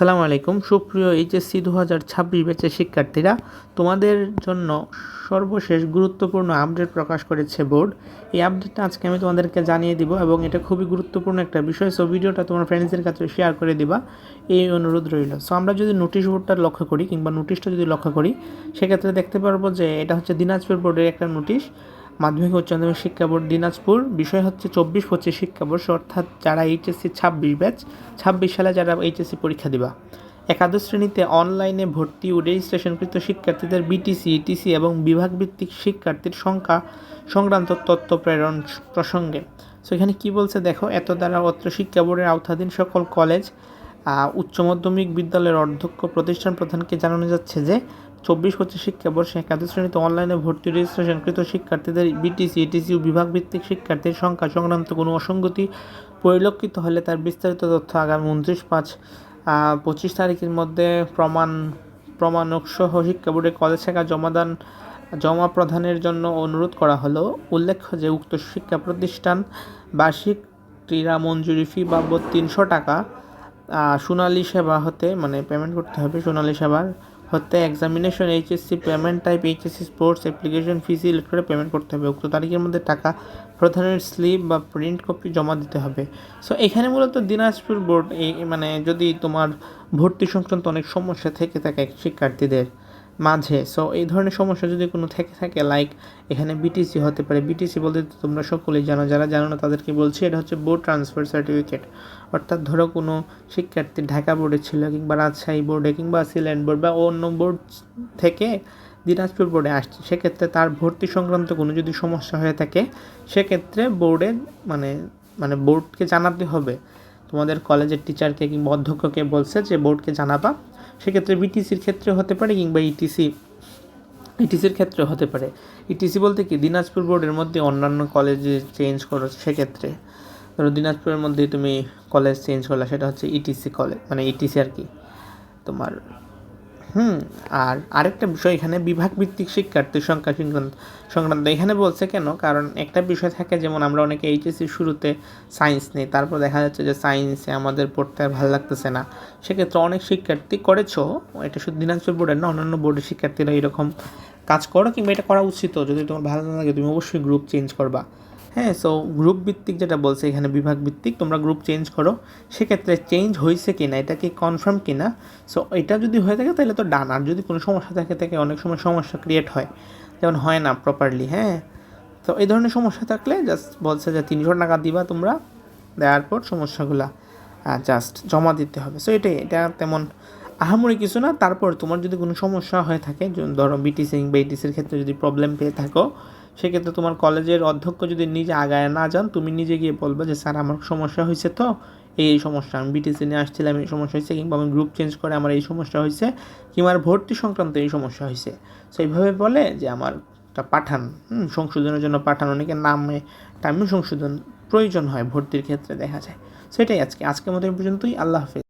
আসসালামু আলাইকুম। সুপ্রিয় এইচএসসি দু হাজার ছাব্বিশ ব্যাচের শিক্ষার্থীরা, তোমাদের জন্য সর্বশেষ গুরুত্বপূর্ণ আপডেট প্রকাশ করেছে বোর্ড। এই আপডেটটা আজকে আমি তোমাদেরকে জানিয়ে দিব এবং এটা খুবই গুরুত্বপূর্ণ একটা বিষয় সো ভিডিওটা তোমার ফ্রেন্ডসদের কাছে শেয়ার করে দিবা। এই অনুরোধ রইল। সো আমরা যদি নোটিশ বোর্ডটা লক্ষ্য করি কিংবা নোটিশটা যদি লক্ষ্য করি, সেক্ষেত্রে দেখতে পারব যে এটা হচ্ছে দিনাজপুর বোর্ডের একটা নোটিশ মাধ্যমিক উচ্চ মাধ্যমিক শিক্ষা বোর্ড দিনাজপুর। বিষয় হচ্ছে চব্বিশ পঁচিশ শিক্ষাবর্ষ অর্থাৎ যারা এইচএসসি ছাব্বিশ ব্যাচ, ছাব্বিশ সালে যারা এইচএসসি পরীক্ষা দিবা। একাদশ শ্রেণীতে অনলাইনে ভর্তি ও রেজিস্ট্রেশনকৃত শিক্ষার্থীদের বিটিসি ইটিসি এবং বিভাগভিত্তিক শিক্ষার্থীর সংখ্যা সংক্রান্ত তথ্য প্রেরণ প্রসঙ্গে। সো এখানে কি বলছে দেখো, এত দ্বারা অত্র শিক্ষা বোর্ডের আওতাধীন সকল কলেজ উচ্চ মাধ্যমিক বিদ্যালয়ের অধ্যক্ষ প্রতিষ্ঠান প্রধানকে জানানো যাচ্ছে যে চব্বিশ পঁচিশ শিক্ষাবর্ষে একাদশ শ্রেণীতে অনলাইনে ভর্তি রেজিস্ট্রেশনকৃত শিক্ষার্থীদের বিটিসি এটিসি বিভাগভিত্তিক শিক্ষার্থীর সংখ্যা সংক্রান্ত কোনো অসঙ্গতি পরিলক্ষিত হলে তার বিস্তারিত তথ্য আগামী উনত্রিশ পাঁচ পঁচিশ তারিখের মধ্যে প্রমাণ প্রমাণক সহ শিক্ষা বোর্ডে কলেজ শাখা জমাদান, জমা প্রদানের জন্য অনুরোধ করা হলো। উল্লেখ্য যে, উক্ত শিক্ষা প্রতিষ্ঠান বার্ষিক ক্রীড়া মঞ্জুরি ফি বাবদ তিনশো টাকা সোনালী সেবা হতে মানে পেমেন্ট করতে হবে সোনালী সেবার হতে examination HSC payment type HSC sports application fee select payment করতে হবে। উক্ত তারিখের মধ্যে টাকা প্রধানের স্লিপ বা প্রিন্ট কপি জমা দিতে হবে। সো এখানে মূলত দিনাজপুর বোর্ড এই মানে যদি তোমার ভর্তি সংক্রান্ত অনেক সমস্যা থেকে থাকে শিক্ষার্থীদের মাঝে। সো এই ধরনের সমস্যা যদি কোনো থেকে থাকে লাইক এখানে বিটিসি হতে পারে। বিটিসি বলতে তোমরা সকলেই জানো, যারা জানো না তাদেরকে বলছি, এটা হচ্ছে বোর্ড ট্রান্সফার সার্টিফিকেট। অর্থাৎ ধরো কোনো শিক্ষার্থী ঢাকা বোর্ডে ছিল কিংবা রাজশাহী বোর্ডে কিংবা সিলেট বোর্ড বা অন্য বোর্ড থেকে দিনাজপুর বোর্ডে আসছে, সেক্ষেত্রে তার ভর্তি সংক্রান্ত কোনো যদি সমস্যা হয়ে থাকে, সেক্ষেত্রে বোর্ডে মানে মানে বোর্ডকে জানাতে হবে। তোমাদের কলেজের টিচারকে কিংবা অধ্যক্ষকে বলছে যে, বোর্ডকে জানাবা। সেক্ষেত্রে বিটিসির ক্ষেত্রে হতে পারে কিংবা ইটিসি ইটিসির ক্ষেত্রে হতে পারে। ইটিসি বলতে কি, দিনাজপুর বোর্ডের মধ্যে অন্যান্য কলেজে চেঞ্জ করো সেক্ষেত্রে। ধরো দিনাজপুরের মধ্যে তুমি কলেজ চেঞ্জ করলে, সেটা হচ্ছে ইটিসি কলেজ মানে ইটিসি আর কি, তোমার হুম, আর আরেকটা বিষয়, এখানে বিভাগ ভিত্তিক শিক্ষার্থীর সংখ্যা সংক্রান্ত সংক্রান্ত, এখানে বলছে কেন? কারণ একটা বিষয় থাকে, যেমন আমরা অনেকে এইচএসসি শুরুতে সায়েন্স নেই, তারপর দেখা যাচ্ছে যে সায়েন্সে আমাদের পড়তে আর ভালো লাগতেছে না। সেক্ষেত্রে অনেক শিক্ষার্থী করেছ, এটা শুধু দিনাজপুর বোর্ডের না, অন্যান্য বোর্ডের শিক্ষার্থীরা এরকম কাজ করো, কিংবা এটা করা উচিত, যদি তোমার ভালো না লাগে, তুমি অবশ্যই গ্রুপ চেঞ্জ করবা। হ্যাঁ সো গ্রুপ ভিত্তিক যেটা বলছে, এখানে বিভাগ ভিত্তিক, তোমরা গ্রুপ চেঞ্জ করো। সেক্ষেত্রে চেঞ্জ হয়েছে কি না এটা কি কনফার্ম কি না সো এটা যদি হয়ে থাকে, তাহলে তো ডান আর যদি কোনো সমস্যা থাকে থাকে, অনেক সময় সমস্যা ক্রিয়েট হয়। যেমন হয় না প্রপারলি হ্যাঁ? তো এই ধরনের সমস্যা থাকলে জাস্ট বলছে যে তিনশো টাকা দিবা তোমরা, দেওয়ার পর সমস্যাগুলো জাস্ট জমা দিতে হবে। সো এটাই, এটা তেমন আহামরি কিছু না। তারপর তোমার যদি কোনো সমস্যা হয়ে থাকে, ধরো বিটিসিং বা ইটিসির ক্ষেত্রে যদি প্রবলেম পেয়ে থাকো সেক্ষেত্রে তোমার কলেজের অধ্যক্ষ যদি নিজে আগায় না যান, তুমি নিজে গিয়ে বলবে যে, স্যার, আমার সমস্যা হয়েছে তো? এই সমস্যা, আমি বিটিসি নিয়ে আসছিলাম, এই সমস্যা হয়েছে, কিংবা আমি গ্রুপ চেঞ্জ করে আমার এই সমস্যা হয়েছে, কিংবা আমার ভর্তি সংক্রান্ত এই সমস্যা হয়েছে। সো এইভাবে বলে যে আমার একটা পাঠান সংশোধনের জন্য পাঠান। অনেকের নামে টাইমে সংশোধন প্রয়োজন হয় ভর্তির ক্ষেত্রে, দেখা যায়। সেটাই আজকে। আজকের মতো পর্যন্তই। আল্লাহ হাফেজ।